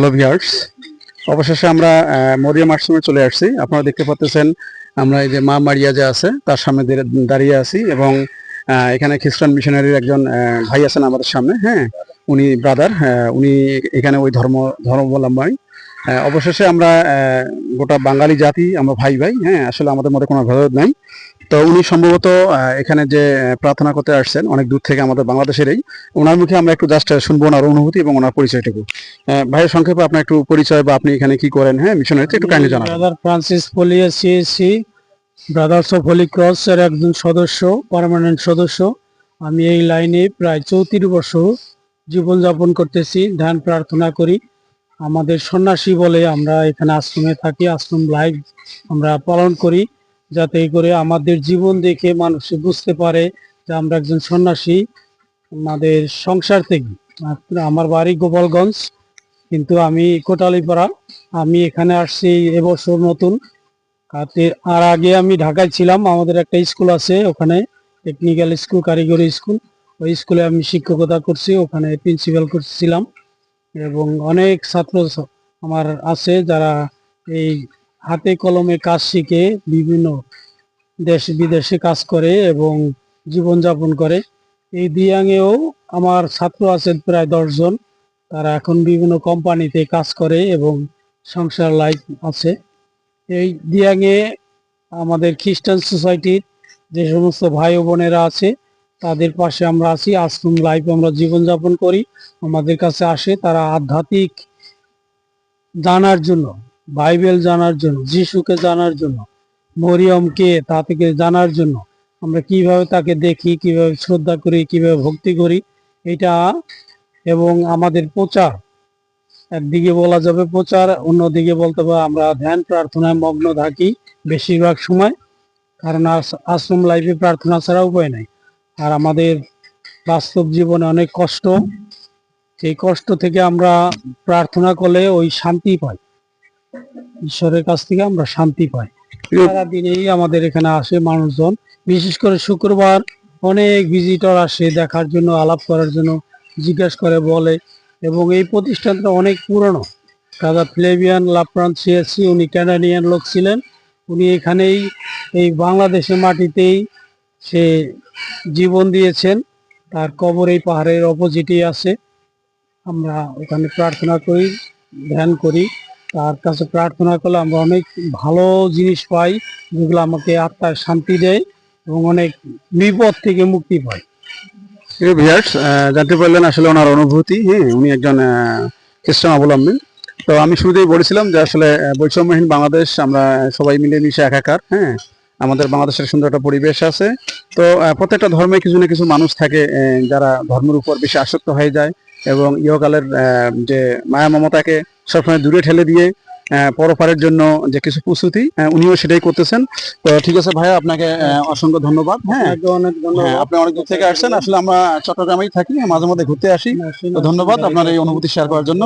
Hello viewers অবশেষে আমরা মরিয়াম আশ্রমে চলে আসছি। আপনারা দেখতে পাচ্ছেন আমরা এই যে মা মারিয়া যে আছে, তার সামনে দাঁড়িয়ে- আছি এবং এখানে খ্রিস্টান মিশনারির একজন ভাই আছেন আমাদের সামনে হ্যাঁ? উনি ব্রাদার উনি এখানে ওই ধর্ম, ধর্মাবলম্বী। অবশেষে আমরা গোটা বাঙালি জাতি আমরা ভাই ভাই হ্যাঁ আসলে আমাদের মধ্যে কোনো ভেদাভেদ নাই। তো উনি সম্ভবত এখানে যে প্রার্থনা করতে আসছেন অনেক দূর থেকে আমাদের বাংলাদেশেরই ওনার মুখে আমরা একটু জাস্ট শুনব ওনার অনুভূতি এবং ওনার পরিচয়টুকু। ভাইয়ের সংক্ষেপে আপনার একটু পরিচয় বা আপনি এখানে কি করেন হ্যাঁ মিশনারিতে একটু কাইন্ডলি জানাবেন। Brother Francis Polia CSC brothers of holy cross এর একজন সদস্য পার্মানেন্ট সদস্য। আমি এই লাইনে প্রায় চৌত্রিশ বছর জীবনযাপন করতেছি ধ্যান প্রার্থনা করি। আমাদের সন্ন্যাসী বলে আমরা এখানে আশ্রমে থাকি, আশ্রম লাইফ আমরা পালন করি, যাতে করে আমাদের জীবন দেখে মানুষ বুঝতে পারে যে আমরা একজন সন্ন্যাসী, আমাদের সংসার থেকে। আমার বাড়ি গোপালগঞ্জ, কিন্তু আমি কোটালীপাড়া। আমি এখানে আসছি এবছর নতুন। আর আগে আমি ঢাকায় ছিলাম, আমাদের একটা স্কুল আছে ওখানে টেকনিক্যাল স্কুল কারিগরি স্কুল ওই স্কুলে আমি শিক্ষকতা করছি, ওখানে প্রিন্সিপাল করছিলাম। এবং অনেক ছাত্র আমার আছে যারা এই হাতে কলমে কাজ শিখে বিভিন্ন দেশ বিদেশে কাজ করে এবং জীবনযাপন করে। এই দিয়াঙেও আমার ছাত্র আছে প্রায় দশজন তারা এখন বিভিন্ন কোম্পানিতে কাজ করে এবং সংসার লাইফ আছে। এই দিয়াঙে আমাদের খ্রিস্টান সোসাইটির যে সমস্ত ভাই বোনেরা আছে তাদের পাশে আমরা আছি। আশ্রম লাইফ আমরা জীবনযাপন করি। আমাদের কাছে আসে তারা আধ্যাত্মিক জানার জন্য, বাইবেল জানার জন্য, যিশুকে জানার জন্য, মরিয়মকে তা থেকে জানার জন্য। আমরা কীভাবে তাকে দেখি, কীভাবে শ্রদ্ধা করি, কীভাবে ভক্তি করি, এটা এবং আমাদের প্রচার। একদিকে বলা যাবে প্রচার, অন্যদিকে বলতে হবে আমরা ধ্যান প্রার্থনায় মগ্ন থাকি বেশিরভাগ সময়। কারণ আশ্রম লাইফে প্রার্থনা ছাড়া উপায় নাই। আর আমাদের বাস্তব জীবনে অনেক কষ্ট। সেই কষ্ট থেকে আমরা প্রার্থনা করলে ওই শান্তি পাই। ঈশ্বরের কাছ থেকে আমরা শান্তি পাই। সারাদিনেই আমাদের এখানে আসে মানুষজন। বিশেষ করে শুক্রবার অনেক ভিজিটর আসে দেখার জন্য, আলাপ করার জন্য, জিজ্ঞেস করে, বলে। এবং এই প্রতিষ্ঠানটা অনেক পুরনো। দাদা ফ্লেভিয়ান লাপ্রান্ত সিএসসি, উনি ক্যানাডিয়ান লোক ছিলেন। উনি এখানেই এই বাংলাদেশের মাটিতেই সে জীবন দিয়েছেন, তার কবর এই পাহাড়ের অপোজিটেই আছে। আমরা ওখানে প্রার্থনা করি, ধ্যান করি। তার কাছে প্রার্থনা করলে আমরা অনেক ভালো জিনিস পাই, যেগুলো আমাকে আত্মার শান্তি দেয় এবং অনেক বিপদ থেকে মুক্তি পাই ভিয়ার্স জানতে পারলেন আসলে ওনার অনুভূতি হ্যাঁ উনি একজন খ্রিস্টান অবলম্বী। তো আমি শুরুতেই বলেছিলাম যে আসলে বৈষম্যহীন বাংলাদেশ, আমরা সবাই মিলে মিশে একাকার হ্যাঁ। আমাদের বাংলাদেশের সুন্দর একটা পরিবেশ আছে। তো প্রত্যেকটা ধর্মে কিছু না কিছু মানুষ থাকে যারা ধর্মের উপর বেশি আসক্ত হয়ে যায় এবং ইহকালের যে মায়া মমতাকে সবসময় দূরে ঠেলে দিয়ে পরপারের জন্য যে কিছু প্রস্তুতি উনিও সেটাই করতেছেন। তো ঠিক আছে ভাইয়া আপনাকে অসংখ্য ধন্যবাদ। হ্যাঁ অনেক হ্যাঁ ধন্যবাদ আপনি অনেক দূর থেকে আসছেন। আসলে আমরা চট্টগ্রামেই থাকি মাঝে মধ্যে ঘুরতে আসি। তো ধন্যবাদ আপনার এই অনুভূতি শেয়ার করার জন্য.